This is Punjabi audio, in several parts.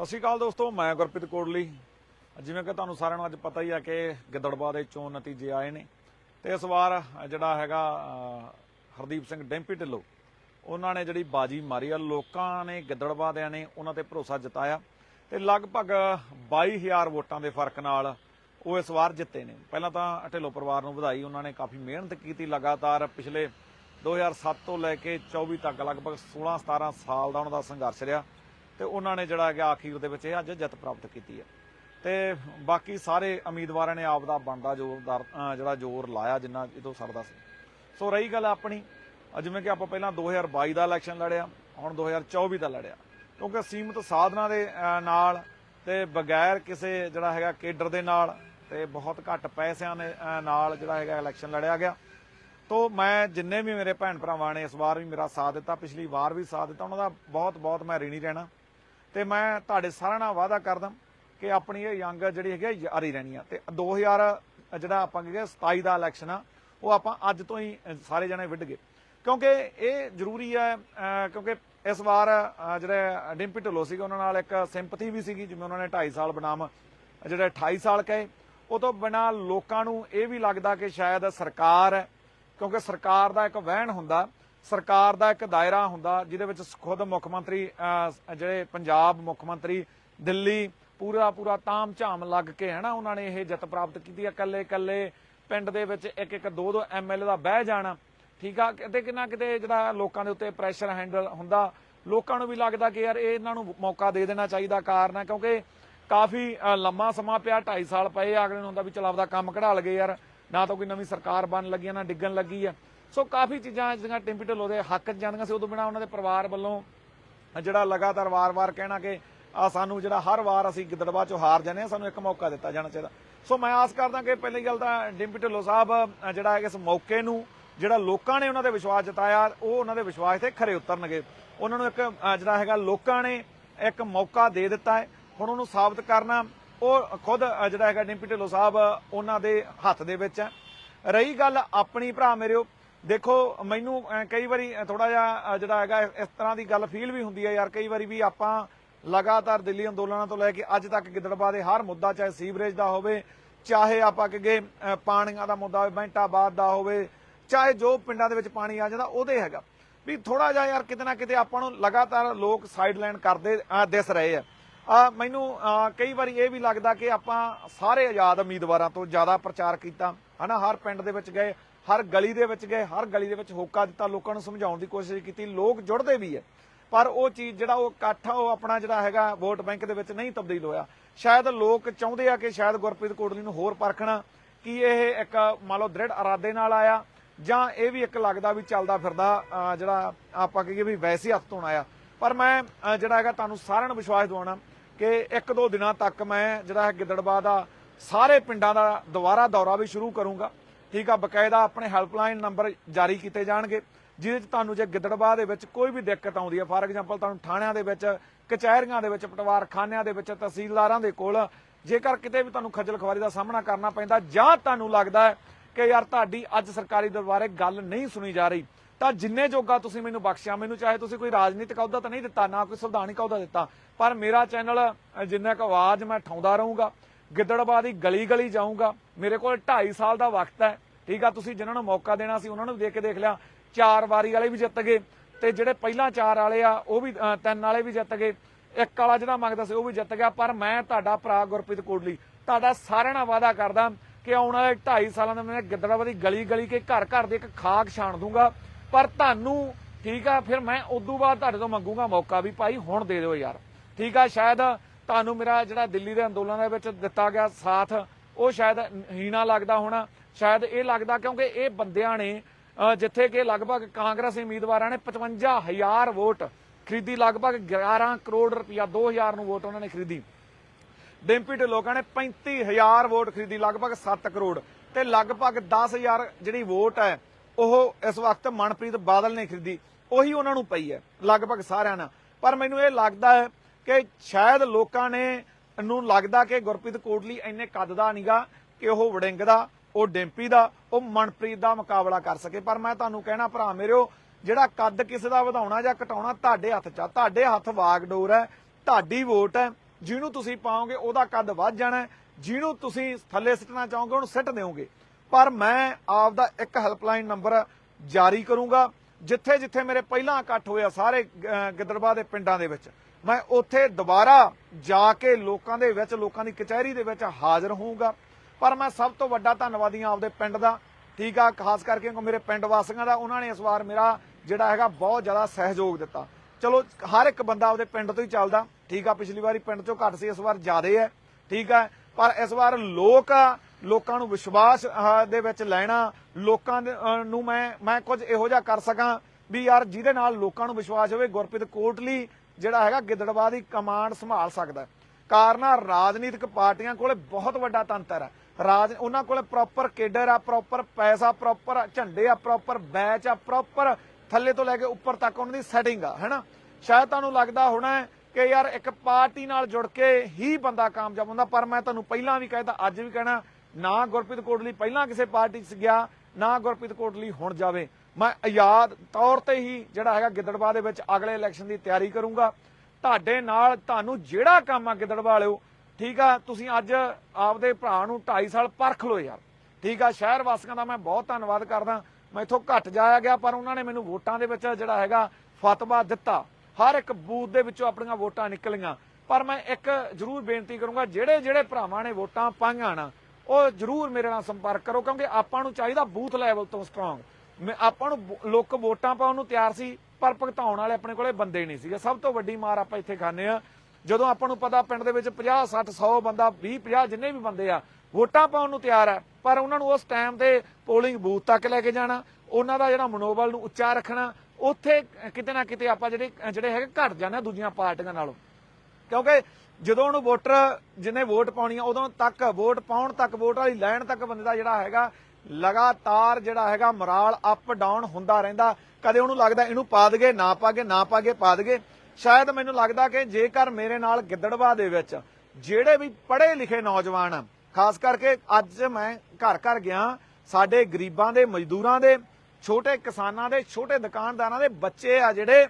ਸਤਿ ਸ਼੍ਰੀ ਅਕਾਲ ਦੋਸਤੋ, ਮੈਂ ਗੁਰਪ੍ਰੀਤ ਕੋਟਲੀ। ਜਿਵੇਂ ਕਿ ਤੁਹਾਨੂੰ ਸਾਰਿਆਂ ਨੂੰ ਅੱਜ ਪਤਾ ਹੀ ਹੈ ਕਿ ਗਿੱਦੜਬਾ ਦੇ ਚੋਣ ਨਤੀਜੇ ਆਏ ਨੇ। ਤੇ ਇਸ ਵਾਰ ਜਿਹੜਾ ਹੈਗਾ ਹਰਦੀਪ ਸਿੰਘ ਡੈਂਪੀ ਢਿੱਲੋਂ, ਉਹਨਾਂ ਨੇ ਜਿਹੜੀ ਬਾਜੀ ਮਾਰੀ ਆ, ਲੋਕਾਂ ਨੇ ਗਿੱਦੜਬਾਹ ਦਿਆਂ ਨੇ ਉਹਨਾਂ ਤੇ ਭਰੋਸਾ ਜਤਾਇਆ। ਤੇ ਲਗਭਗ 22000 ਵੋਟਾਂ ਦੇ ਫ਼ਰਕ ਨਾਲ ਉਹ ਇਸ ਵਾਰ ਜਿੱਤੇ ਨੇ। ਪਹਿਲਾਂ ਤਾਂ ਢਿੱਲੋਂ ਪਰਿਵਾਰ ਨੂੰ ਵਧਾਈ, ਉਹਨਾਂ ਨੇ ਕਾਫੀ ਮਿਹਨਤ ਕੀਤੀ ਲਗਾਤਾਰ। ਪਿਛਲੇ 2007 ਤੋਂ ਲੈ ਕੇ 24 ਤੱਕ ਲਗਭਗ 16 17 ਸਾਲ ਦਾ ਉਹਨਾਂ ਦਾ ਸੰਘਰਸ਼ ਰਿਹਾ। ਤੇ ਉਹਨਾਂ ਨੇ ਜਿਹੜਾ ਹੈਗਾ ਆਖੀਰ ਦੇ ਵਿੱਚ ਇਹ ਅੱਜ ਜਿੱਤ ਪ੍ਰਾਪਤ ਕੀਤੀ ਹੈ। ਤੇ ਬਾਕੀ ਸਾਰੇ ਉਮੀਦਵਾਰਾਂ ਨੇ ਆਪ ਦਾ ਬਣਦਾ ਜ਼ੋਰਦਾਰ ਜਿਹੜਾ ਜ਼ੋਰ ਲਾਇਆ ਜਿੰਨਾ ਇਹ ਸਰਦਾ ਸੀ। ਸੋ ਰਹੀ ਗੱਲ ਆਪਣੀ ਜਿਵੇਂ ਕਿ ਆਪਾਂ ਪਹਿਲਾਂ 2022 ਦਾ ਇਲੈਕਸ਼ਨ ਲੜਿਆ, ਹੁਣ 2024 ਦਾ ਲੜਿਆ। ਕਿਉਂਕਿ ਸੀਮਤ ਸਾਧਨਾਂ ਦੇ ਨਾਲ ਤੇ ਬਗੈਰ ਕਿਸੇ ਜਿਹੜਾ ਹੈਗਾ ਕੇਡਰ ਦੇ ਨਾਲ ਤੇ ਬਹੁਤ ਘੱਟ ਪੈਸਿਆਂ ਦੇ ਨਾਲ ਜਿਹੜਾ ਹੈਗਾ ਇਲੈਕਸ਼ਨ ਲੜਿਆ ਗਿਆ। ਤੋ ਮੈਂ ਜਿੰਨੇ ਵੀ ਮੇਰੇ ਭੈਣ ਭਰਾਵਾਂ ਨੇ ਇਸ ਵਾਰ ਵੀ ਮੇਰਾ ਸਾਥ ਦਿੱਤਾ, ਪਿਛਲੀ ਵਾਰ ਵੀ ਸਾਥ ਦਿੱਤਾ, ਉਹਨਾਂ ਦਾ ਬਹੁਤ ਬਹੁਤ ਮੈਂ ঋਣੀ ਰਹਿਣਾ। ਤੇ ਮੈਂ ਤੁਹਾਡੇ ਸਾਰਿਆਂ ਨਾਲ ਵਾਅਦਾ ਕਰਦਾ ਕਿ ਆਪਣੀ ਇਹ ਯੰਗ ਜਿਹੜੀ ਹੈਗੀ ਆ ਜਾਰੀ ਰਹਿਣੀ ਆ। ਤੇ 2000 ਜਿਹੜਾ ਆਪਾਂ ਕਹਿੰਦੇ 27 ਦਾ ਇਲੈਕਸ਼ਨ ਆ ਉਹ ਆਪਾਂ ਅੱਜ ਤੋਂ ਹੀ ਸਾਰੇ ਜਣੇ ਵਿੱਢ ਗਏ। ਕਿਉਂਕਿ ਇਹ ਜ਼ਰੂਰੀ ਹੈ ਕਿਉਂਕਿ ਇਸ ਵਾਰ ਅ, ਜਿਹੜੇ ਡਿੰਪੀ ਢਿੱਲੋਂ ਸੀਗੇ ਉਹਨਾਂ ਨਾਲ ਇੱਕ ਸਿੰਪਥੀ ਵੀ ਸੀਗੀ ਜਿਵੇਂ ਉਹਨਾਂ ਨੇ 2.5 ਸਾਲ ਬਨਾਮ ਜਿਹੜੇ 28 ਸਾਲ ਕਹੇ। ਉਹ ਤੋਂ ਬਿਨਾ ਲੋਕਾਂ ਨੂੰ ਇਹ ਵੀ ਲੱਗਦਾ ਕਿ ਸ਼ਾਇਦ ਸਰਕਾਰ ਹੈ ਕਿਉਂਕਿ ਸਰਕਾਰ ਦਾ ਇੱਕ ਵਹਿਣ ਹੁੰਦਾ ਸਰਕਾਰ ਦਾ ਇੱਕ ਦਾਇਰਾ ਹੁੰਦਾ ਜਿਹਦੇ ਵਿੱਚ ਖੁਦ ਮੁੱਖ ਮੰਤਰੀ ਅਹ, ਜਿਹੜੇ ਪੰਜਾਬ ਮੁੱਖ ਮੰਤਰੀ ਦਿੱਲੀ ਪੂਰਾ ਪੂਰਾ ਤਾਮ ਝਾਮ ਲੱਗ ਕੇ ਹੈ ਨਾ ਉਹਨਾਂ ਨੇ ਇਹ ਜਿੱਤ ਪ੍ਰਾਪਤ ਕੀਤੀ ਹੈ ਇਕੱਲੇ ਇਕੱਲੇ ਪਿੰਡ ਦੇ ਵਿੱਚ ਇੱਕ ਇੱਕ ਦੋ ਦੋ ਐਮਐਲਏ ਦਾ ਬਹਿ ਜਾਣਾ ਠੀਕ ਆ? ਕਿਤੇ ਕਿੰਨਾ ਕਿਤੇ ਜਿਹੜਾ ਲੋਕਾਂ ਦੇ ਉੱਤੇ ਪ੍ਰੈਸ਼ਰ ਹੈਂਡਲ ਹੁੰਦਾ ਲੋਕਾਂ ਨੂੰ ਵੀ ਲੱਗਦਾ ਕਿ ਯਾਰ ਇਹ ਇਹਨਾਂ ਨੂੰ ਮੌਕਾ ਦੇ ਦੇਣਾ ਚਾਹੀਦਾ ਕਾਰਨ ਹੈ ਕਿਉਂਕਿ ਕਾਫੀ ਅ, ਲੰਮਾ ਸਮਾਂ ਪਿਆ 2.5 ਸਾਲ ਪਏ ਅਗਲੇ ਨੂੰ ਹੁੰਦਾ ਵੀ ਚਲ ਆਪਦਾ ਕੰਮ ਕਢਾ ਲਗੇ ਯਾਰ। ਨਾ ਤਾਂ ਕੋਈ ਨਵੀਂ ਸਰਕਾਰ ਬਣ ਲੱਗੀ ਆ, ਨਾ ਡਿੱਗਣ ਲੱਗੀ ਆ। ਸੋ ਕਾਫੀ ਚੀਜ਼ਾਂ ਜਿਹੜੀਆਂ ਟੈਂਪੀ ਢਿੱਲੋਂ ਦੇ ਹੱਕ 'ਚ ਜਾਂਦੀਆਂ ਸੀ, ਉਦੋਂ ਬਿਨਾ ਉਹਨਾਂ ਦੇ ਪਰਿਵਾਰ ਵੱਲੋਂ ਜਿਹੜਾ ਲਗਾਤਾਰ ਵਾਰ-ਵਾਰ ਕਹਿਣਾ ਕਿ ਆ ਸਾਨੂੰ ਜਿਹੜਾ ਹਰ ਵਾਰ ਅਸੀਂ ਗਿੱਦੜਬਾਹ ਚੋਂ ਹਾਰ ਜਾਂਦੇ ਆ ਸਾਨੂੰ ਇੱਕ ਮੌਕਾ ਦਿੱਤਾ ਜਾਣਾ ਚਾਹੀਦਾ। ਸੋ ਮੈਂ ਆਸ ਕਰਦਾ ਕਿ ਪਹਿਲੀ ਗੱਲ ਤਾਂ ਡਿੰਪੀ ਢਿੱਲੋਂ ਸਾਹਿਬ ਜਿਹੜਾ ਹੈ ਇਸ ਮੌਕੇ ਨੂੰ ਜਿਹੜਾ ਲੋਕਾਂ ਨੇ ਉਹਨਾਂ ਦੇ ਵਿਸ਼ਵਾਸ ਜਤਾਇਆ, ਉਹ ਉਹਨਾਂ ਦੇ ਵਿਸ਼ਵਾਸ ਤੇ ਖਰੇ ਉਤਰਨਗੇ। ਉਹਨਾਂ ਨੂੰ ਇੱਕ ਜਿਹੜਾ ਹੈਗਾ ਲੋਕਾਂ ਨੇ ਇੱਕ ਮੌਕਾ ਦੇ ਦਿੱਤਾ ਹੈ। ਹੁਣ ਉਹਨੂੰ ਸਾਬਤ ਕਰਨਾ, ਉਹ ਖੁਦ ਜਿਹੜਾ ਹੈਗਾ ਡਿੰਪੀ ਢਿੱਲੋਂ ਸਾਹਿਬ, ਉਹਨਾਂ ਦੇ ਹੱਥ ਦੇ ਵਿੱਚ ਹੈ। ਰਹੀ ਗੱਲ ਆਪਣੀ ਭਰਾ ਮੇਰਿਓ ਦੇਖੋ ਮੈਨੂੰ ਕਈ ਵਾਰੀ ਥੋੜਾ ਜਿਹਾ ਜਿਹੜਾ ਹੈਗਾ ਇਸ ਤਰ੍ਹਾਂ ਦੀ ਗੱਲ ਫੀਲ ਵੀ ਹੁੰਦੀ ਹੈ ਯਾਰ ਕਈ ਵਾਰੀ ਵੀ ਆਪਾਂ ਲਗਾਤਾਰ ਦਿੱਲੀ ਅੰਦੋਲਨਾਂ ਤੋਂ ਲੈ ਕੇ ਅੱਜ ਤੱਕ ਗਿੱਦੜਬਾਹ ਦੇ ਹਰ ਮੁੱਦਾ ਚਾਹੇ ਸੀਵਰੇਜ ਦਾ ਹੋਵੇ ਚਾਹੇ ਆਪਾਂ ਕਹੇ ਅਹ, ਪਾਣੀਆਂ ਦਾ ਮੁੱਦਾ ਹੋਵੇ ਬੈਂਟਾਬਾਦ ਦਾ ਹੋਵੇ ਚਾਹੇ ਜੋ ਪਿੰਡਾਂ ਦੇ ਵਿੱਚ ਪਾਣੀ ਆ ਜਾਂਦਾ ਉਹਦੇ ਹੈਗਾ। ਵੀ ਥੋੜਾ ਜਿਹਾ ਯਾਰ ਕਿਤੇ ਨਾ ਕਿਤੇ ਆਪਾਂ ਨੂੰ ਲਗਾਤਾਰ ਲੋਕ ਸਾਈਡਲਾਈਨ ਕਰਦੇ ਦਿਸ ਰਹੇ ਆ। ਆ ਮੈਨੂੰ ਕਈ ਵਾਰੀ ਇਹ ਵੀ ਲੱਗਦਾ ਕਿ ਆਪਾਂ ਸਾਰੇ ਆਜ਼ਾਦ ਉਮੀਦਵਾਰਾਂ ਤੋਂ ਜ਼ਿਆਦਾ ਪ੍ਰਚਾਰ ਕੀਤਾ ਹਨਾ ਹਰ ਪਿੰਡ ਦੇ ਵਿੱਚ ਗਏ ਹਰ ਗਲੀ ਦੇ ਵਿੱਚ ਗਏ ਹਰ ਗਲੀ ਦੇ ਵਿੱਚ ਹੋਕਾ ਦਿੱਤਾ ਲੋਕਾਂ ਨੂੰ ਸਮਝਾਉਣ ਦੀ ਕੋਸ਼ਿਸ਼ ਕੀਤੀ ਲੋਕ ਜੁੜਦੇ ਵੀ ਹੈ। ਪਰ ਉਹ ਚੀਜ਼ ਜਿਹੜਾ ਉਹ ਇਕੱਠ ਆ, ਉਹ ਆਪਣਾ ਜਿਹੜਾ ਹੈਗਾ ਵੋਟ ਬੈਂਕ ਦੇ ਵਿੱਚ ਨਹੀਂ ਤਬਦੀਲ ਹੋਇਆ। ਸ਼ਾਇਦ ਲੋਕ ਚਾਹੁੰਦੇ ਆ ਕਿ ਸ਼ਾਇਦ ਗੁਰਪ੍ਰੀਤ ਕੋਟਲੀ ਨੂੰ ਹੋਰ ਪਰਖਣਾ ਕਿ ਇਹ ਇੱਕ ਮੰਨ ਲਓ ਦ੍ਰਿੜ ਇਰਾਦੇ ਨਾਲ ਆਇਆ ਜਾਂ ਇਹ ਵੀ ਇੱਕ ਲੱਗਦਾ ਵੀ ਚੱਲਦਾ ਫਿਰਦਾ ਜਿਹੜਾ ਆਪਾਂ ਕਹੀਏ ਵੀ ਵੈਸੇ ਹੱਥ ਤੋਂ ਆਇਆ। ਪਰ ਮੈਂ ਜਿਹੜਾ ਹੈਗਾ ਤੁਹਾਨੂੰ ਸਾਰਿਆਂ ਨੂੰ ਵਿਸ਼ਵਾਸ ਦਿਵਾਉਣਾ ਕਿ ਇੱਕ ਦੋ ਦਿਨਾਂ ਤੱਕ ਮੈਂ ਜਿਹੜਾ ਹੈ ਗਿੱਦੜਬਾ ਦਾ ਸਾਰੇ ਪਿੰਡਾਂ ਦਾ ਦੁਬਾਰਾ ਦੌਰਾ ਵੀ ਸ਼ੁਰੂ ਕਰੂੰਗਾ। ਠੀਕ ਆ, ਬਕਾਇਦਾ ਆਪਣੇ ਹੈਲਪਲਾਈਨ ਨੰਬਰ ਜਾਰੀ ਕੀਤੇ ਜਾਣਗੇ, ਜਿਹਦੇ ਚ ਤੁਹਾਨੂੰ ਜੇ ਗਿੱਦੜਬਾਹ ਦੇ ਵਿੱਚ ਕੋਈ ਵੀ ਦਿੱਕਤ ਆਉਂਦੀ ਹੈ ਫਾਰ ਐਗਜ਼ਾਮਪਲ ਤੁਹਾਨੂੰ ਥਾਣਿਆਂ ਦੇ ਵਿੱਚ, ਕਚਹਿਰੀਆਂ ਦੇ ਵਿੱਚ, ਪਟਵਾਰਖਾਨਿਆਂ ਦੇ ਵਿੱਚ, ਤਹਿਸੀਲਦਾਰਾਂ ਦੇ ਕੋਲ, ਜੇਕਰ ਕਿਤੇ ਵੀ ਤੁਹਾਨੂੰ ਖੱਜਲ ਖਵਾਰੀ ਦਾ ਸਾਹਮਣਾ ਕਰਨਾ ਪੈਂਦਾ, ਜਾਂ ਤੁਹਾਨੂੰ ਲੱਗਦਾ ਹੈ ਕਿ ਯਾਰ ਤੁਹਾਡੀ ਅੱਜ ਸਰਕਾਰੀ ਦਰਬਾਰੇ ਗੱਲ ਨਹੀਂ ਸੁਣੀ ਜਾ ਰਹੀ, ਤਾਂ ਜਿੰਨੇ ਜੋਗਾ ਤੁਸੀਂ ਮੈਨੂੰ ਬਖਸ਼ਿਆ, ਮੈਨੂੰ ਚਾਹੇ ਤੁਸੀਂ ਕੋਈ ਰਾਜਨੀਤਿਕ ਅਹੁਦਾ ਤਾਂ ਨਹੀਂ ਦਿੱਤਾ, ਨਾ ਕੋਈ ਸੰਵਿਧਾਨਿਕ ਅਹੁਦਾ ਦਿੱਤਾ, ਪਰ ਮੇਰਾ ਚੈਨਲ, ਜਿੰਨਾ ਕੁ ਆਵਾਜ਼ ਮੈਂ ਠਾਉਂਦਾ ਰਹੂੰਗਾ ਗਿੱਦੜਬਾਹ ਦੀ ਗਲੀ ਗਲੀ ਜਾਊਂਗਾ। ਮੇਰੇ ਕੋਲ 2.5 ਸਾਲ ਦਾ ਵਕਤ ਹੈ। ਠੀਕ ਆ, ਤੁਸੀਂ ਜਿਨ੍ਹਾਂ ਨੂੰ ਮੌਕਾ ਦੇਣਾ ਸੀ, ਉਹਨਾਂ ਨੂੰ ਦੇਖ ਕੇ ਦੇਖ ਲਿਆ। ਚਾਰ ਵਾਰੀ ਵਾਲੇ ਵੀ ਜਿੱਤ ਗਏ ਤੇ ਜਿਹੜੇ ਪਹਿਲਾਂ ਚਾਰ ਵਾਲੇ ਆ, ਉਹ ਵੀ ਤਿੰਨ ਵਾਲੇ ਵੀ ਜਿੱਤ ਗਏ। ਇੱਕ ਵਾਲਾ ਜਿਹੜਾ ਮੰਗਦਾ ਸੀ, ਉਹ ਵੀ ਜਿੱਤ ਗਿਆ। ਪਰ ਮੈਂ ਤੁਹਾਡਾ ਭਰਾ ਗੁਰਪ੍ਰੀਤ ਕੋਡਲੀ ਤੁਹਾਡਾ ਸਾਰਿਆਂ ਨਾਲ ਵਾਅਦਾ ਕਰਦਾ ਕਿ ਆਉਣ ਵਾਲੇ 2.5 ਸਾਲਾਂ ਦੇ ਮੈਂ ਗਿੱਦੜਬਾਹ ਦੀ ਗਲੀ ਗਲੀ ਕੇ ਘਰ ਘਰ ਦੇ ਇੱਕ ਖਾਕ ਛਾਣ ਦੂੰਗਾ। ਪਰ ਤੁਹਾਨੂੰ, ਠੀਕ ਆ, ਫਿਰ ਮੈਂ ਉਦੋਂ ਬਾਅਦ ਤੁਹਾਡੇ ਤੋਂ ਮੰਗੂਗਾ ਮੌਕਾ ਵੀ, ਭਾਈ ਹੁਣ ਦੇ ਦਿਓ ਯਾਰ। ਠੀਕ ਆ, ਸ਼ਾਇਦ ਤੁਹਾਨੂੰ ਮੇਰਾ ਜਿਹੜਾ ਦਿੱਲੀ ਦੇ ਅੰਦੋਲਨ ਦੇ ਵਿੱਚ ਦਿੱਤਾ ਗਿਆ ਸਾਥ, ਉਹ ਸ਼ਾਇਦ ਹੀਣਾ ਲੱਗਦਾ ਹੋਣਾ, ਸ਼ਾਇਦ ਇਹ ਲੱਗਦਾ ਕਿਉਂਕਿ ਇਹ ਬੰਦਿਆਂ ਨੇ ਜਿੱਥੇ ਕਿ ਲਗਭਗ ਕਾਂਗਰਸੀ ਉਮੀਦਵਾਰਾਂ ਨੇ 55000 ਵੋਟ ਖਰੀਦੀ, ਲਗਭਗ 11 ਕਰੋੜ ਰੁਪਇਆ 2000 ਨੂੰ ਵੋਟ ਉਹਨਾਂ ਨੇ ਖਰੀਦੀ। ਡਿੰਪੀ ਢਿੱਲੋਂ ਨੇ 35000 ਵੋਟ ਖਰੀਦੀ, ਲਗਭਗ 7 ਕਰੋੜ ਤੇ ਲਗਭਗ 10000 ਜਿਹੜੀ ਵੋਟ ਹੈ, ਉਹ ਇਸ ਵਕਤ ਮਨਪ੍ਰੀਤ ਬਾਦਲ ਨੇ ਖਰੀਦੀ। ਉਹੀ ਉਹਨਾਂ ਨੂੰ ਪਈ ਹੈ, ਲਗਭਗ ਸਾਰਿਆਂ ਨਾਲ। ਪਰ ਮੈਨੂੰ ਇਹ ਲੱਗਦਾ ਹੈ ਕਿ ਸ਼ਾਇਦ ਲੋਕਾਂ ਨੇ ਨੂੰ ਲੱਗਦਾ ਕਿ ਗੁਰਪ੍ਰੀਤ ਕੋਟਲੀ ਇੰਨੇ ਕੱਦ ਦਾ ਨਹੀਂਗਾ ਕਿ ਉਹ ਵੜਿੰਗ ਦਾ ਉਹ ਡਿੰਪੀ ਦਾ ਉਹ ਮਨਪ੍ਰੀਤ ਦਾ ਮੁਕਾਬਲਾ ਕਰ ਸਕੇ। ਪਰ ਮੈਂ ਤੁਹਾਨੂੰ ਕਹਿਣਾ ਭਰਾ ਮੇਰਿਓ ਜਿਹੜਾ ਕੱਦ ਕਿਸੇ ਦਾ ਵਧਾਉਣਾ ਜਾਂ ਘਟਾਉਣਾ ਤੁਹਾਡੇ ਹੱਥ 'ਚ ਆ ਤੁਹਾਡੇ ਹੱਥ ਵਾਗਡੋਰ ਹੈ ਤੁਹਾਡੀ ਵੋਟ ਹੈ ਜਿਹਨੂੰ ਤੁਸੀਂ ਪਾਓਗੇ ਉਹਦਾ ਕੱਦ ਵੱਧ ਜਾਣਾ ਜਿਹਨੂੰ ਤੁਸੀਂ ਥੱਲੇ ਸਿੱਟਣਾ ਚਾਹੋਗੇ ਉਹਨੂੰ ਸਿੱਟ ਦਿਓਗੇ। ਪਰ ਮੈਂ ਆਪ ਦਾ ਇੱਕ ਹੈਲਪਲਾਈਨ ਨੰਬਰ ਜਾਰੀ ਕਰੂੰਗਾ ਜਿੱਥੇ ਜਿੱਥੇ ਮੇਰੇ ਪਹਿਲਾਂ ਇਕੱਠ ਹੋਇਆ ਸਾਰੇ ਅਹ, ਦੇ ਪਿੰਡਾਂ ਦੇ ਵਿੱਚ। ਮੈਂ ਉੱਥੇ ਦੁਬਾਰਾ ਜਾ ਕੇ ਲੋਕਾਂ ਦੇ ਵਿੱਚ ਲੋਕਾਂ ਦੀ ਕਚਹਿਰੀ ਦੇ ਵਿੱਚ ਹਾਜ਼ਰ ਹੋਊਗਾ। ਪਰ ਮੈਂ ਸਭ ਤੋਂ ਵੱਡਾ ਧੰਨਵਾਦੀ ਹਾਂ ਆਪਦੇ ਪਿੰਡ ਦਾ। ਠੀਕ ਆ ਖਾਸ ਕਰਕੇ ਕਿਉਂਕਿ ਮੇਰੇ ਪਿੰਡ ਵਾਸੀਆਂ ਦਾ ਉਹਨਾਂ ਨੇ ਇਸ ਵਾਰ ਮੇਰਾ ਜਿਹੜਾ ਹੈਗਾ ਬਹੁਤ ਜ਼ਿਆਦਾ ਸਹਿਯੋਗ ਦਿੱਤਾ। ਚਲੋ ਹਰ ਇੱਕ ਬੰਦਾ ਆਪਦੇ ਪਿੰਡ ਤੋਂ ਹੀ ਚੱਲਦਾ। ਠੀਕ ਆ ਪਿਛਲੀ ਵਾਰੀ ਪਿੰਡ ਚੋਂ ਘੱਟ ਸੀ ਇਸ ਵਾਰ ਜ਼ਿਆਦੇ ਹੈ। ਠੀਕ ਹੈ ਪਰ ਇਸ ਵਾਰ ਲੋਕ ਲੋਕਾਂ ਨੂੰ ਵਿਸ਼ਵਾਸ ਦੇ ਵਿੱਚ ਲੈਣਾ ਲੋਕਾਂ ਦੇ, ਨੂੰ ਮੈਂ ਮੈਂ ਕੁਝ ਇਹੋ ਜਿਹਾ ਕਰ ਸਕਾਂ ਵੀ ਯਾਰ ਜਿਹਦੇ ਨਾਲ ਲੋਕਾਂ ਨੂੰ ਵਿਸ਼ਵਾਸ ਹੋਵੇ ਗੁਰਪ੍ਰੀਤ ਕੋਟਲੀ ਜਿਹੜਾ ਹੈਗਾ ਗਿੱਦੜਵਾ ਦੀ ਕਮਾਂਡ ਸੰਭਾਲ ਸਕਦਾ ਕਾਰਨ ਆ ਰਾਜਨੀਤਿਕ ਪਾਰਟੀਆਂ ਕੋਲੇ ਬਹੁਤ ਵੱਡਾ ਤੰਤਰ ਹੈ। ਰਾਜ ਉਹਨਾਂ ਕੋਲੇ ਪ੍ਰੋਪਰ ਕੇਡਰ ਆ ਪ੍ਰੋਪਰ ਪੈਸਾ ਪ੍ਰੋਪਰ ਝੰਡੇ ਆ ਪ੍ਰੋਪਰ ਬੈਚ ਆ ਪ੍ਰੋਪਰ ਥੱਲੇ ਤੋਂ ਲੈ ਕੇ ਉੱਪਰ ਤੱਕ ਉਹਨਾਂ ਦੀ ਸੈਟਿੰਗ ਆ, ਹੈਨਾ? ਸ਼ਾਇਦ ਤੁਹਾਨੂੰ ਲੱਗਦਾ ਹੋਣਾ ਕਿ ਯਾਰ ਇੱਕ ਪਾਰਟੀ ਨਾਲ ਜੁੜ ਕੇ ਹੀ ਬੰਦਾ ਕਾਮਯਾਬ ਹੁੰਦਾ, ਪਰ ਮੈਂ ਤੁਹਾਨੂੰ ਪਹਿਲਾਂ ਵੀ ਕਹਿਤਾ, ਅੱਜ ਵੀ ਕਹਿਣਾ, ਨਾ ਗੁਰਪ੍ਰੀਤ ਕੋਟਲੀ ਪਹਿਲਾਂ ਕਿਸੇ ਪਾਰਟੀ 'ਚ ਗਿਆ, ਨਾ ਗੁਰਪ੍ਰੀਤ ਕੋਟਲੀ ਹੁਣ ਜਾਵੇ। ਮੈਂ ਆਜ਼ਾਦ ਤੌਰ ਤੇ ਹੀ ਜਿਹੜਾ ਹੈਗਾ ਗਿੱਦੜਵਾ ਦੇ ਵਿੱਚ ਅਗਲੇ ਇਲੈਕਸ਼ਨ ਦੀ ਤਿਆਰੀ ਕਰੂੰਗਾ। ਤੁਹਾਡੇ ਨਾਲ ਤੁਹਾਨੂੰ ਜਿਹੜਾ ਕੰਮ ਆ ਗਿੱਦੜ ਵਾਲਿਓ, ਠੀਕ ਆ? ਤੁਸੀਂ ਅੱਜ ਆਪਦੇ ਭਰਾ ਨੂੰ 2.5 ਸਾਲ ਪਰਖ ਲਓ ਯਾਰ। ਠੀਕ ਆ? ਸ਼ਹਿਰ ਵਾਸੀਆਂ ਦਾ ਮੈਂ ਬਹੁਤ ਧੰਨਵਾਦ ਕਰਦਾ। ਮੈਂ ਇੱਥੋਂ ਘੱਟ ਜਾਇਆ ਗਿਆ, ਪਰ ਉਹਨਾਂ ਨੇ ਮੈਨੂੰ ਵੋਟਾਂ ਦੇ ਵਿੱਚ ਜਿਹੜਾ ਹੈਗਾ ਫਤਵਾ ਦਿੱਤਾ। ਹਰ ਇੱਕ ਬੂਥ ਦੇ ਵਿੱਚੋਂ ਆਪਣੀਆਂ ਵੋਟਾਂ ਨਿਕਲੀਆਂ। ਪਰ ਮੈਂ ਇੱਕ ਜ਼ਰੂਰ ਬੇਨਤੀ ਕਰੂੰਗਾ, ਜਿਹੜੇ ਜਿਹੜੇ ਭਰਾਵਾਂ ਨੇ ਵੋਟਾਂ ਪਾਈਆਂ ਨਾ, ਉਹ ਜ਼ਰੂਰ ਮੇਰੇ ਨਾਲ ਸੰਪਰਕ ਕਰੋ, ਕਿਉਂਕਿ ਆਪਾਂ ਨੂੰ ਚਾਹੀਦਾ ਬੂਥ ਲੈਵਲ ਤੋਂ ਸਟਰੋਂਗ ਆਪਾਂ ਨੂੰ ਲੋਕ ਵੋਟਾਂ ਪਾਉਣ ਨੂੰ ਤਿਆਰ ਸੀ, ਪਰ ਭੁਗਤਾਉਣ ਵਾਲੇ ਆਪਣੇ ਕੋਲੇ ਬੰਦੇ ਨਹੀਂ ਸੀਗੇ। ਸਭ ਤੋਂ ਵੱਡੀ ਮਾਰ ਆਪਾਂ ਇੱਥੇ ਖਾਂਦੇ ਆ ਜਦੋਂ ਆਪਾਂ ਨੂੰ ਪਤਾ ਪਿੰਡ ਦੇ ਵਿੱਚ 50 60 100 ਬੰਦਾ 20 50 ਜਿੰਨੇ ਵੀ ਬੰਦੇ ਆ, ਵੋਟਾਂ ਪਾਉਣ ਨੂੰ ਤਿਆਰ ਆ। ਪਰ ਉਹਨਾਂ ਨੂੰ ਉਸ ਟਾਈਮ ਤੇ ਪੋਲਿੰਗ ਬੂਥ ਤੱਕ ਲੈ ਕੇ ਜਾਣਾ, ਉਹਨਾਂ ਦਾ ਜਿਹੜਾ ਮਨੋਬਲ ਨੂੰ ਉੱਚਾ ਰੱਖਣਾ, ਉੱਥੇ ਕਿਤੇ ਨਾ ਕਿਤੇ ਆਪਾਂ ਜਿਹੜੇ ਜਿਹੜੇ ਹੈਗੇ ਘਟ ਜਾਂਦੇ ਆ ਦੂਜੀਆਂ ਪਾਰਟੀਆਂ ਨਾਲੋਂ। ਕਿਉਂਕਿ ਜਦੋਂ ਉਹਨੂੰ ਵੋਟਰ ਜਿਹਨੇ ਵੋਟ ਪਾਉਣੀ ਆ ਉਦੋਂ ਤੱਕ ਵੋਟ ਪਾਉਣ ਤੱਕ, ਵੋਟ ਵਾਲੀ ਲੈਣ ਤੱਕ ਬੰਦੇ ਦਾ ਜਿਹੜਾ ਹੈਗਾ ਲਗਾਤਾਰ ਜਿਹੜਾ ਹੈਗਾ ਮੋਰਾਲ ਅਪ ਡਾਊਨ ਹੁੰਦਾ ਰਹਿੰਦਾ। ਕਦੇ ਉਹਨੂੰ ਲੱਗਦਾ ਇਹਨੂੰ ਪਾ ਦਗੇ ਨਾ ਪਾ ਪਾਗੇ ਨਾ ਪਾ ਪਾਗੇ ਪਾ ਦਗੇ ਸ਼ਾਇਦ ਮੈਨੂੰ ਲੱਗਦਾ ਕਿ ਜੇਕਰ ਮੇਰੇ ਨਾਲ ਗਿੱਦੜਵਾ ਦੇ ਵਿੱਚ ਜਿਹੜੇ ਵੀ ਪੜ੍ਹੇ ਲਿਖੇ ਨੌਜਵਾਨ ਆ, ਖਾਸ ਕਰਕੇ ਅੱਜ ਮੈਂ ਘਰ ਘਰ ਗਿਆ ਸਾਡੇ ਗਰੀਬਾਂ ਦੇ ਮਜ਼ਦੂਰਾਂ ਦੇ ਛੋਟੇ ਕਿਸਾਨਾਂ ਦੇ ਛੋਟੇ ਦੁਕਾਨਦਾਰਾਂ ਦੇ ਬੱਚੇ ਆ ਜਿਹੜੇ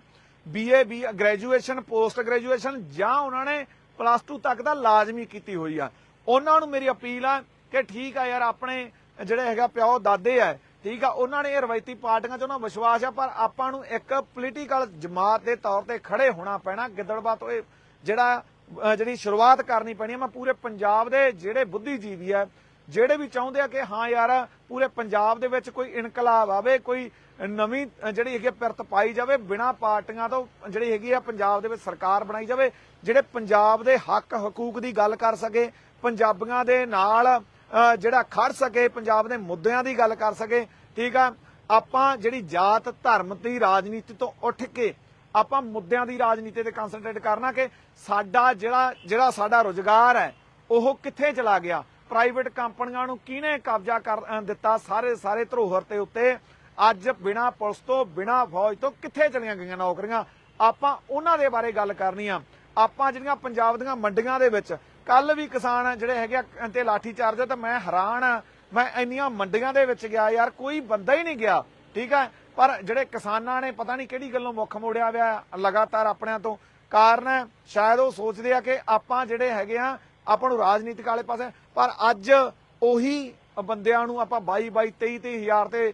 BA B graduation post graduation ਜਾਂ ਉਹਨਾਂ ਨੇ ਪਲੱਸ 2 ਤੱਕ ਦਾ ਲਾਜ਼ਮੀ ਕੀਤੀ ਹੋਈ ਆ। ਉਹਨਾਂ ਨੂੰ ਮੇਰੀ ਅਪੀਲ ਆ ਕਿ ਠੀਕ ਆ ਯਾਰ ਆਪਣੇ ਜਿਹੜੇ ਹੈਗਾ ਪਿਓ ਦਾਦੇ ਆ, ਠੀਕ ਆ, ਉਹਨਾਂ ਨੇ ਇਹ ਰਵਾਇਤੀ ਪਾਰਟੀਆਂ 'ਚ ਉਹਨਾਂ ਵਿਸ਼ਵਾਸ ਆ, ਪਰ ਆਪਾਂ ਨੂੰ ਇੱਕ ਪੋਲੀਟੀਕਲ ਜਮਾਤ ਦੇ ਤੌਰ ਤੇ ਖੜੇ ਹੋਣਾ ਪੈਣਾ ਗਿੱਦੜਬਾ ਤੋਂ ਇਹ ਜਿਹੜਾ ਜਿਹੜੀ ਸ਼ੁਰੂਆਤ ਕਰਨੀ ਪੈਣੀ ਆ, ਮੈਂ ਪੂਰੇ ਪੰਜਾਬ ਦੇ ਜਿਹੜੇ ਬੁੱਧੀਜੀਵੀ ਆ, ਜਿਹੜੇ ਵੀ ਚਾਹੁੰਦੇ ਆ ਕਿ ਹਾਂ ਯਾਰ, ਪੂਰੇ ਪੰਜਾਬ ਦੇ ਵਿੱਚ ਕੋਈ ਇਨਕਲਾਬ ਆਵੇ, ਕੋਈ ਨਵੀਂ ਜਿਹੜੀ ਹੈਗੀ ਆ ਪਿਰਤ ਪਾਈ ਜਾਵੇ, ਬਿਨਾਂ ਪਾਰਟੀਆਂ ਤੋਂ ਜਿਹੜੀ ਹੈਗੀ ਆ ਪੰਜਾਬ ਦੇ ਵਿੱਚ ਸਰਕਾਰ ਬਣਾਈ ਜਾਵੇ, ਜਿਹੜੇ ਪੰਜਾਬ ਦੇ ਹੱਕ ਹਕੂਕ ਦੀ ਗੱਲ ਕਰ ਸਕੇ, ਪੰਜਾਬੀਆਂ ਦੇ ਨਾਲ ਜਿਹੜਾ ਖੜ ਸਕੇ, ਪੰਜਾਬ ਦੇ ਮੁੱਦਿਆਂ ਦੀ ਗੱਲ ਕਰ ਸਕੇ, ਠੀਕ ਆ? ਆਪਾਂ ਜਿਹੜੀ ਜਾਤ, ਧਰਮ ਦੀ ਰਾਜਨੀਤੀ ਤੋਂ ਉੱਠ ਕੇ ਆਪਾਂ ਮੁੱਦਿਆਂ ਦੀ ਰਾਜਨੀਤੀ ਤੇ ਕਨਸੈਂਟਰੇਟ ਕਰਨਾ ਕਿ ਸਾਡਾ ਜਿਹੜਾ ਜਿਹੜਾ ਸਾਡਾ ਰੋਜ਼ਗਾਰ ਹੈ, ਉਹ ਕਿੱਥੇ ਚਲਾ ਗਿਆ? ਪ੍ਰਾਈਵੇਟ ਕੰਪਨੀਆਂ ਨੂੰ ਕਿਹਨੇ ਕਬਜ਼ਾ ਕਰ ਦਿੱਤਾ? ਸਾਰੇ ਸਾਰੇ ਧਰੋਹਰ ਤੇ ਉੱਤੇ ਅੱਜ ਬਿਨਾ ਪੁਲਿਸ ਤੋਂ, ਬਿਨਾ ਫੌਜ ਤੋਂ ਕਿੱਥੇ ਚਲੀਆਂ ਗਈਆਂ ਨੌਕਰੀਆਂ? ਆਪਾਂ ਉਹਨਾਂ ਦੇ ਬਾਰੇ ਗੱਲ ਕਰਨੀ ਆ। ਆਪਾਂ ਜਿਹੜੀਆਂ ਪੰਜਾਬ ਦੀਆਂ ਮੰਡੀਆਂ ਦੇ ਵਿੱਚ ਕੱਲ ਵੀ ਕਿਸਾਨ ਜਿਹੜੇ ਹੈਗੇ ਆ, ਤੇ ਲਾਠੀ ਚਾਰਜ ਤਾਂ ਮੈਂ ਹੈਰਾਨ ਆ। ਮੈਂ ਇੰਨੀਆਂ ਮੰਡੀਆਂ ਦੇ ਵਿੱਚ ਗਿਆ ਯਾਰ, ਕੋਈ ਬੰਦਾ ਹੀ ਨਹੀਂ ਗਿਆ, ਠੀਕ ਹੈ ਪਰ ਜਿਹੜੇ ਕਿਸਾਨਾਂ ਨੇ ਪਤਾ ਨਹੀਂ ਕਿਹੜੀ ਗੱਲੋਂ ਮੁੱਖ ਮੋੜਿਆ ਹੋਇਆ ਲਗਾਤਾਰ ਆਪਣਿਆਂ ਤੋਂ। ਕਾਰਨ ਸ਼ਾਇਦ ਉਹ ਸੋਚਦੇ ਆ ਕਿ ਆਪਾਂ ਜਿਹੜੇ ਹੈਗੇ ਆ, ਆਪਾਂ ਨੂੰ ਰਾਜਨੀਤਿਕ ਵਾਲੇ ਪਾਸੇ। ਪਰ ਅੱਜ ਉਹੀ ਬੰਦਿਆਂ ਨੂੰ ਆਪਾਂ 22 22 23 23 ਹਜ਼ਾਰ ਤੇ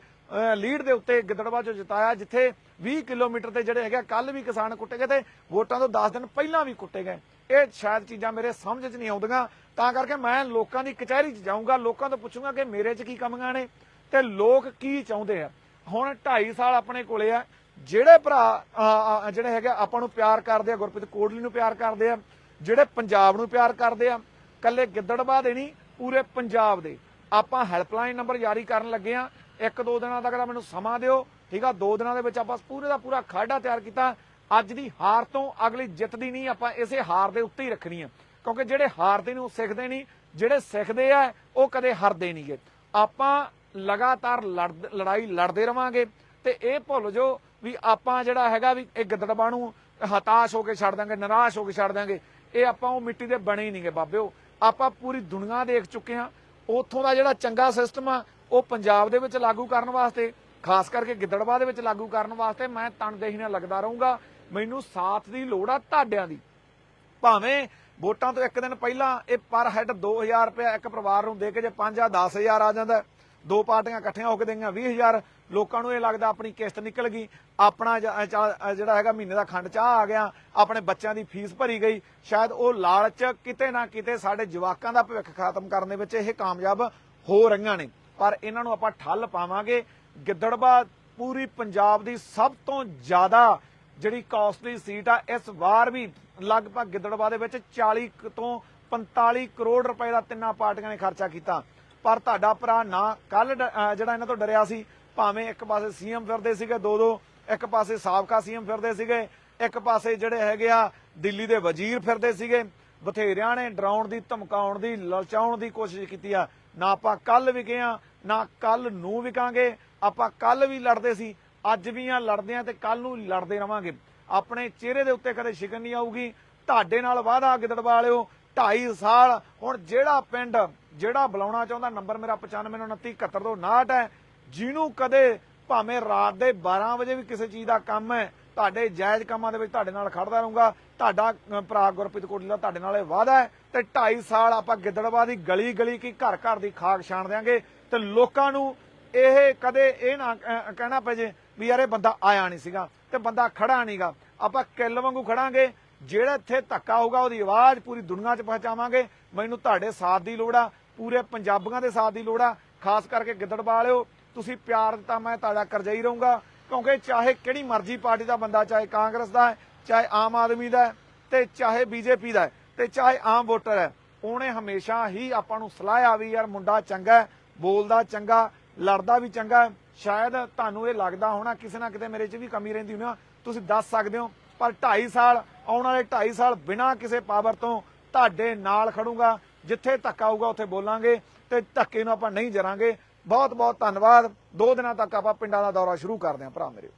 ਲੀਡ ਦੇ ਉੱਤੇ ਗਿੱਦੜਵਾ ਚ ਜਿਤਾਇਆ, ਜਿੱਥੇ 20 ਕਿਲੋਮੀਟਰ ਤੇ ਜਿਹੜੇ ਹੈਗੇ ਕੱਲ ਵੀ ਕਿਸਾਨ ਕੁੱਟੇ ਗਏ ਤੇ ਵੋਟਾਂ ਤੋਂ 10 ਦਿਨ ਪਹਿਲਾਂ ਵੀ ਕੁੱਟੇ ਗਏ। ਇਹ ਸ਼ਾਇਦ ਚੀਜ਼ਾਂ ਮੇਰੇ ਸਮਝ 'ਚ ਨਹੀਂ ਆਉਂਦੀਆਂ। ਤਾਂ ਕਰਕੇ ਮੈਂ ਲੋਕਾਂ ਦੀ ਕਚਹਿਰੀ 'ਚ ਜਾਊਂਗਾ, ਲੋਕਾਂ ਤੋਂ ਪੁੱਛੂੰਗਾ ਕਿ ਮੇਰੇ 'ਚ ਕੀ ਕਮੀਆਂ ਨੇ ਤੇ ਲੋਕ ਕੀ ਚਾਹੁੰਦੇ ਆ। ਹੁਣ 2.5 ਸਾਲ ਆਪਣੇ ਕੋਲੇ ਆ, ਜਿਹੜੇ ਭਰਾ ਜਿਹੜੇ ਹੈਗੇ ਆਪਾਂ ਨੂੰ ਪਿਆਰ ਕਰਦੇ ਆ, ਗੁਰਪ੍ਰੀਤ ਕੋਟਲੀ ਨੂੰ ਪਿਆਰ ਕਰਦੇ ਆ, ਜਿਹੜੇ ਪੰਜਾਬ ਨੂੰ ਪਿਆਰ ਕਰਦੇ ਆ, ਕੱਲੇ ਗਿੱਦੜਬਾਹ ਦੇ ਨਹੀਂ, ਪੂਰੇ ਪੰਜਾਬ ਦੇ। ਆਪਾਂ ਹੈਲਪਲਾਈਨ ਨੰਬਰ ਜਾਰੀ ਕਰਨ ਲੱਗੇ ਆ, ਇੱਕ ਦੋ ਦਿਨਾਂ ਤੱਕ ਦਾ ਮੈਨੂੰ ਸਮਾਂ ਦਿਓ, ਠੀਕ ਆ? ਦੋ ਦਿਨਾਂ ਦੇ ਵਿੱਚ ਆਪਾਂ ਪੂਰੇ ਦਾ ਪੂਰਾ ਖਾਡਾ ਤਿਆਰ ਕੀਤਾ ਅੱਜ ਦੀ ਹਾਰ ਤੋਂ ਅਗਲੀ ਜਿੱਤ ਦੀ ਨਹੀਂ, ਆਪਾਂ ਇਸੇ ਹਾਰ ਦੇ ਉੱਤੇ ਹੀ ਰੱਖਣੀ ਆ। ਕਿਉਂਕਿ ਜਿਹੜੇ ਹਾਰਦੇ ਨੇ, ਉਹ ਸਿੱਖਦੇ ਨਹੀਂ। ਜਿਹੜੇ ਸਿੱਖਦੇ ਆ, ਉਹ ਕਦੇ ਹਾਰਦੇ ਨਹੀਂਗੇ ਆਪਾਂ ਲਗਾਤਾਰ ਲੜਾਈ ਲੜਦੇ ਰਵਾਂਗੇ ਤੇ ਇਹ ਭੁੱਲ ਜੋ ਵੀ ਆਪਾਂ ਜਿਹੜਾ ਹੈਗਾ ਵੀ ਇਹ ਗਿੱਦੜਬਾਹ ਨੂੰ ਹਤਾਸ਼ ਹੋ ਕੇ ਛੱਡ ਦਾਂਗੇ, ਨਿਰਾਸ਼ ਹੋ ਕੇ ਛੱਡ ਦਾਂਗੇ, ਇਹ ਆਪਾਂ ਉਹ ਮਿੱਟੀ ਦੇ ਬਣੇ ਹੀ ਨਹੀਂਗੇ ਬਾਬਿਓ। ਆਪਾਂ ਪੂਰੀ ਦੁਨੀਆ ਦੇਖ ਚੁੱਕੇ ਹਾਂ। ਉਥੋਂ ਦਾ ਜਿਹੜਾ ਚੰਗਾ ਸਿਸਟਮ ਆ, ਉਹ ਪੰਜਾਬ ਦੇ ਵਿੱਚ ਲਾਗੂ ਕਰਨ ਵਾਸਤੇ, ਖਾਸ ਕਰਕੇ ਗਿੱਦੜਬਾਹ ਦੇ ਵਿੱਚ ਲਾਗੂ ਕਰਨ ਵਾਸਤੇ ਮੈਂ ਤਨਦੇਹੀ ਨਾਲ ਲੱਗਦਾ ਰਹੂੰਗਾ। ਮੈਨੂੰ ਸਾਥ ਦੀ ਲੋੜ ਆ ਤੁਹਾਡਿਆਂ ਦੀ। ਭਾਵੇਂ ਵੋਟਾਂ ਤੋਂ ਇੱਕ ਦਿਨ ਪਹਿਲਾਂ ਇਹ ਪਰ ਹੈਡ 2000 ਰੁਪਏ ਇੱਕ ਪਰਿਵਾਰ ਨੂੰ ਦੇ ਕੇ ਜੇ 5 ਜਾਂ 10000 ਆ ਜਾਂਦਾ, ਦੋ ਪਾਰਟੀਆਂ ਇਕੱਠੀਆਂ ਹੋ ਕੇ ਦੇਈਆਂ 20000 ਲੋਕਾਂ ਨੂੰ ਇਹ ਲੱਗਦਾ ਆਪਣੀ ਕਿਸ਼ਤ ਨਿਕਲ ਗਈ। ਆਪਣਾ ਜਿਹੜਾ ਹੈਗਾ ਮਹੀਨੇ ਦਾ ਖੰਡ ਚਾਹ ਆ ਗਿਆ, ਆਪਣੇ ਬੱਚਿਆਂ ਦੀ ਫੀਸ ਭਰੀ ਗਈ। ਸ਼ਾਇਦ ਉਹ ਲਾਲਚ ਕਿਤੇ ਨਾ ਕਿਤੇ ਸਾਡੇ ਜਵਾਕਾਂ ਦਾ ਭਵਿੱਖ ਖਤਮ ਕਰਨ ਦੇ ਵਿੱਚ ਇਹ ਕਾਮਯਾਬ ਹੋ ਰਹੀਆਂ ਨੇ। ਪਰ ਇਹਨਾਂ ਨੂੰ ਆਪਾਂ ਠੱਲ ਪਾਵਾਂਗੇ। ਗਿੱਦੜਬਾ ਪੂਰੀ ਪੰਜਾਬ ਦੀ ਸਭ ਤੋਂ ਜ਼ਿਆਦਾ ਜਿਹੜੀ ਕਾਸਟਲੀ ਸੀਟ ਆ, ਇਸ ਵਾਰ ਵੀ ਲਗਭਗ ਗਿੱਦੜਵਾ ਦੇ ਵਿੱਚ 40 ਤੋਂ 45 ਕਰੋੜ ਰੁਪਏ ਦਾ ਤਿੰਨਾਂ ਪਾਰਟੀਆਂ ਨੇ ਖਰਚਾ ਕੀਤਾ। ਪਰ ਤੁਹਾਡਾ ਭਰਾ ਨਾ ਕੱਲ ਜਿਹੜਾ ਇਹਨਾਂ ਤੋਂ ਡਰਿਆ ਸੀ, ਭਾਵੇਂ ਇੱਕ ਪਾਸੇ ਸੀਐਮ ਫਿਰਦੇ ਸੀਗੇ ਦੋ ਦੋ, ਇੱਕ ਪਾਸੇ ਸਾਬਕਾ ਸੀਐਮ ਫਿਰਦੇ ਸੀਗੇ, ਇੱਕ ਪਾਸੇ ਜਿਹੜੇ ਹੈਗੇ ਆ ਦਿੱਲੀ ਦੇ ਵਜ਼ੀਰ ਫਿਰਦੇ ਸੀਗੇ, ਬਥੇਰਿਆਂ ਨੇ ਡਰਾਉਣ ਦੀ, ਧਮਕਾਉਣ ਦੀ, ਲਲਚਾਉਣ ਦੀ ਕੋਸ਼ਿਸ਼ ਕੀਤੀ ਆ। ਨਾ ਆਪਾਂ ਕੱਲ ਵਿਕੇ ਆ, ਨਾ ਕੱਲ ਨੂੰ ਵਿਕਾਂਗੇ, ਆਪਾਂ ਕੱਲ ਵੀ ਲੜਦੇ ਸੀ। ਅੱਜ ਵੀ ਆ, ਲੜਦੇ ਆ ਤੇ ਕੱਲ ਨੂੰ ਲੜਦੇ ਰਵਾਂਗੇ। ਆਪਣੇ ਚਿਹਰੇ ਦੇ ਉੱਤੇ ਕਦੇ ਸ਼ਿਕਨ ਨਹੀਂ ਆਊਗੀ। ਤੁਹਾਡੇ ਨਾਲ ਵਾਅਦਾ ਗਿੱਦੜਵਾ ਵਾਲਿਓ 2.5 ਸਾਲ। ਹੁਣ ਜਿਹੜਾ ਪਿੰਡ, ਜਿਹੜਾ ਬੁਲਾਉਣਾ ਚਾਹੁੰਦਾ, ਨੰਬਰ ਮੇਰਾ 952931 ਹੈ। ਜਿਹਨੂੰ ਕਦੇ ਭਾਵੇਂ ਰਾਤ ਦੇ 12 ਵਜੇ ਵੀ ਕਿਸੇ ਚੀਜ਼ ਦਾ ਕੰਮ ਹੈ, ਤੁਹਾਡੇ ਜਾਇਜ਼ ਕੰਮਾਂ ਦੇ ਵਿੱਚ ਤੁਹਾਡੇ ਨਾਲ ਖੜਦਾ ਰਹੂੰਗਾ। ਤੁਹਾਡਾ ਭਰਾ ਗੁਰਪ੍ਰੀਤ ਕੋਟਲੀ ਦਾ ਤੁਹਾਡੇ ਨਾਲ ਇਹ ਵਾਅਦਾ ਹੈ। ਤੇ 2.5 ਸਾਲ ਆਪਾਂ ਗਿੱਦੜਵਾ ਦੀ ਗਲੀ ਗਲੀ ਕੀ ਘਰ ਘਰ ਦੀ ਖਾਕ ਛਾਣ ਦਿਆਂਗੇ। ਤੇ ਲੋਕਾਂ ਨੂੰ ਇਹ ਕਦੇ ਇਹ ਨਾ ਕਹਿਣਾ ਪੈ ਜੇ ਵੀ ਯਾਰ ਇਹ ਬੰਦਾ ਆਇਆ ਨਹੀਂ ਸੀਗਾ ਤੇ ਬੰਦਾ ਖੜਾ ਨਹੀਂਗਾ। ਆਪਾਂ ਕਿੱਲ ਵਾਂਗੂ ਖੜਾਂਗੇ, ਜਿਹੜਾ ਇੱਥੇ ਧੱਕਾ ਹੋਊਗਾ ਉਹਦੀ ਆਵਾਜ਼ ਪੂਰੀ ਦੁਨੀਆ 'ਚ ਪਹੁੰਚਾਵਾਂਗੇ। ਮੈਨੂੰ ਤੁਹਾਡੇ ਸਾਥ ਦੀ ਲੋੜ ਆ, ਪੂਰੇ ਪੰਜਾਬੀਆਂ ਦੇ ਸਾਥ ਦੀ ਲੋੜ ਆ। ਖਾਸ ਕਰਕੇ ਗਿੱਦੜਬਾ ਵਾਲਿਓ, ਤੁਸੀਂ ਪਿਆਰ ਦਿੱਤਾ ਮੈਂ ਤੁਹਾਡਾ ਕਰਜਾਈ ਰਹੂੰਗਾ। ਕਿਉਂਕਿ ਚਾਹੇ ਕਿਹੜੀ ਮਰਜ਼ੀ ਪਾਰਟੀ ਦਾ ਬੰਦਾ, ਚਾਹੇ ਕਾਂਗਰਸ ਦਾ ਹੈ, ਚਾਹੇ ਆਮ ਆਦਮੀ ਦਾ ਤੇ ਚਾਹੇ ਬੀਜੇਪੀ ਦਾ ਤੇ ਚਾਹੇ ਆਮ ਵੋਟਰ ਹੈ, ਉਹਨੇ ਹਮੇਸ਼ਾ ਹੀ ਆਪਾਂ ਨੂੰ ਸਲਾਹਿਆ ਵੀ ਯਾਰ ਮੁੰਡਾ ਚੰਗਾ ਬੋਲਦਾ ਚੰਗਾ ਲੜਦਾ ਵੀ ਚੰਗਾ ਸ਼ਾਇਦ ਤੁਹਾਨੂੰ ਇਹ ਲੱਗਦਾ ਹੋਣਾ, ਕਿਸੇ ਨਾ ਕਿਤੇ ਮੇਰੇ 'ਚ ਵੀ ਕਮੀ ਰਹਿੰਦੀ ਹੋਣੀ ਤੁਸੀਂ ਦੱਸ ਸਕਦੇ ਹੋ, ਪਰ 2.5 ਸਾਲ, ਆਉਣ ਵਾਲੇ 2.5 ਸਾਲ ਬਿਨਾਂ ਕਿਸੇ ਪਾਵਰ ਤੋਂ ਤੁਹਾਡੇ ਨਾਲ ਖੜੂੰਗਾ। ਜਿੱਥੇ ਧੱਕਾ ਆਊਗਾ, ਉੱਥੇ ਬੋਲਾਂਗੇ ਤੇ ਧੱਕੇ ਨੂੰ ਆਪਾਂ ਨਹੀਂ ਜਰਾਂਗੇ। ਬਹੁਤ ਬਹੁਤ ਧੰਨਵਾਦ। ਦੋ ਦਿਨਾਂ ਤੱਕ ਆਪਾਂ ਪਿੰਡਾਂ ਦਾ ਦੌਰਾ ਸ਼ੁਰੂ ਕਰਦੇ ਹਾਂ, ਭਰਾ ਮੇਰੇ।